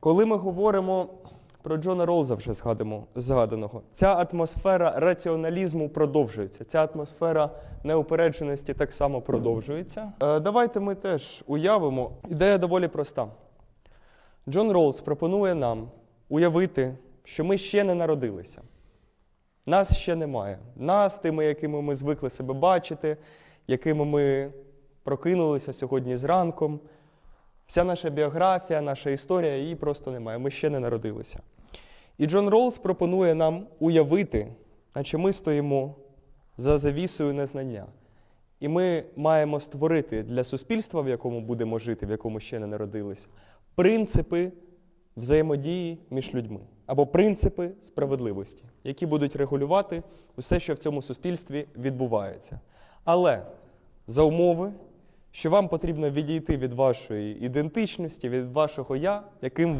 Коли ми говоримо про Джона Ролза вже згаданого, ця атмосфера раціоналізму продовжується. Ця атмосфера неупередженості так само продовжується. Е, давайте ми теж уявимо. Ідея доволі проста. Джон Ролз пропонує нам уявити, що ми ще не народилися. Нас ще немає. Нас, тими, якими ми звикли себе бачити, якими ми прокинулися сьогодні зранком. Вся наша біографія, наша історія, її просто немає. Ми ще не народилися. І Джон Ролз пропонує нам уявити, наче ми стоїмо за завісою незнання. І ми маємо створити для суспільства, в якому будемо жити, в якому ще не народилися, принципи взаємодії між людьми або принципи справедливості, які будуть регулювати усе, що в цьому суспільстві відбувається. Але за умови, що вам потрібно відійти від вашої ідентичності, від вашого я, яким